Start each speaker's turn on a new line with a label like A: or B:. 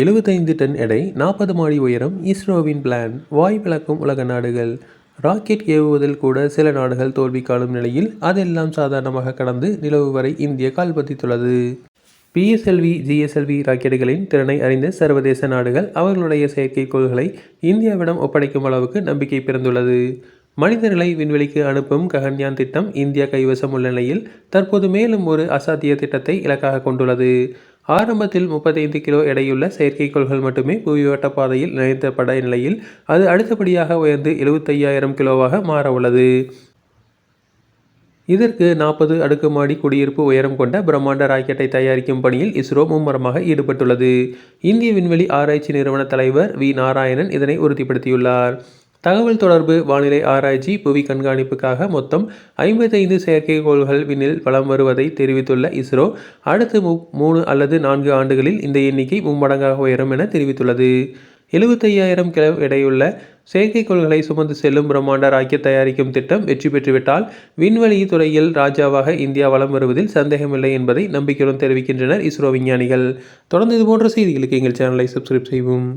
A: எழுபத்தைந்து டன் எடை நாற்பது மாடி உயரம் இஸ்ரோவின் பிளான் வாய் விளக்கும் உலக நாடுகள். ராக்கெட் ஏவுவதில் கூட சில நாடுகள் தோல்வி காணும் நிலையில் அதெல்லாம் சாதாரணமாக கடந்து நிலவு வரை இந்திய கால்பதித்துள்ளது பிஎஸ்எல்வி ஜிஎஸ்எல்வி ராக்கெட்டுகளின் திறனை அறிந்த சர்வதேச நாடுகள் அவர்களுடைய செயற்கைக்கோள்களை இந்தியாவிடம் ஒப்படைக்கும் அளவுக்கு நம்பிக்கை பிறந்துள்ளது. மனிதர்களை விண்வெளிக்கு அனுப்பும் ககன்யான் திட்டம் இந்தியா கைவசம் உள்ள நிலையில் தற்போது மேலும் ஒரு அசாத்திய திட்டத்தை இலக்காக கொண்டுள்ளது. ஆரம்பத்தில் முப்பத்தைந்து கிலோ எடையுள்ள செயற்கைக்கோள்கள் மட்டுமே புவிவட்ட பாதையில் நிலைநிறுத்தப்பட நிலையில் அது அடுத்தபடியாக உயர்ந்து எழுபத்தையாயிரம் கிலோவாக மாற உள்ளது. இதற்கு நாற்பது அடுக்குமாடி குடியிருப்பு உயரம் கொண்ட பிரம்மாண்ட ராக்கெட்டை தயாரிக்கும் பணியில் இஸ்ரோ மும்முரமாக ஈடுபட்டுள்ளது. இந்திய விண்வெளி ஆராய்ச்சி நிறுவன தலைவர் வி. நாராயணன் இதனை உறுதிப்படுத்தியுள்ளார். தகவல் தொடர்பு வானிலை ஆராய்ச்சி புவி கண்காணிப்புக்காக மொத்தம் ஐம்பத்தைந்து செயற்கைக்கோள்கள் விண்ணில் வலம் வருவதை தெரிவித்துள்ள இஸ்ரோ அடுத்த மு மூணு அல்லது நான்கு ஆண்டுகளில் இந்த எண்ணிக்கை மும்மடங்காக உயரும் என தெரிவித்துள்ளது. எழுபத்தையாயிரம் கிலோ எடையுள்ள செயற்கைக்கோள்களை சுமந்து செல்லும் பிரம்மாண்ட ராக்கெட் தயாரிக்கும் திட்டம் வெற்றி பெற்றுவிட்டால் விண்வெளி துறையில் ராஜாவாக இந்தியா வலம் வருவதில் சந்தேகமில்லை என்பதை நம்பிக்கையுடன் தெரிவிக்கின்றனர் இஸ்ரோ விஞ்ஞானிகள். தொடர்ந்து இதுபோன்ற செய்திகளுக்கு எங்கள் சேனலை சப்ஸ்கிரைப் செய்வோம்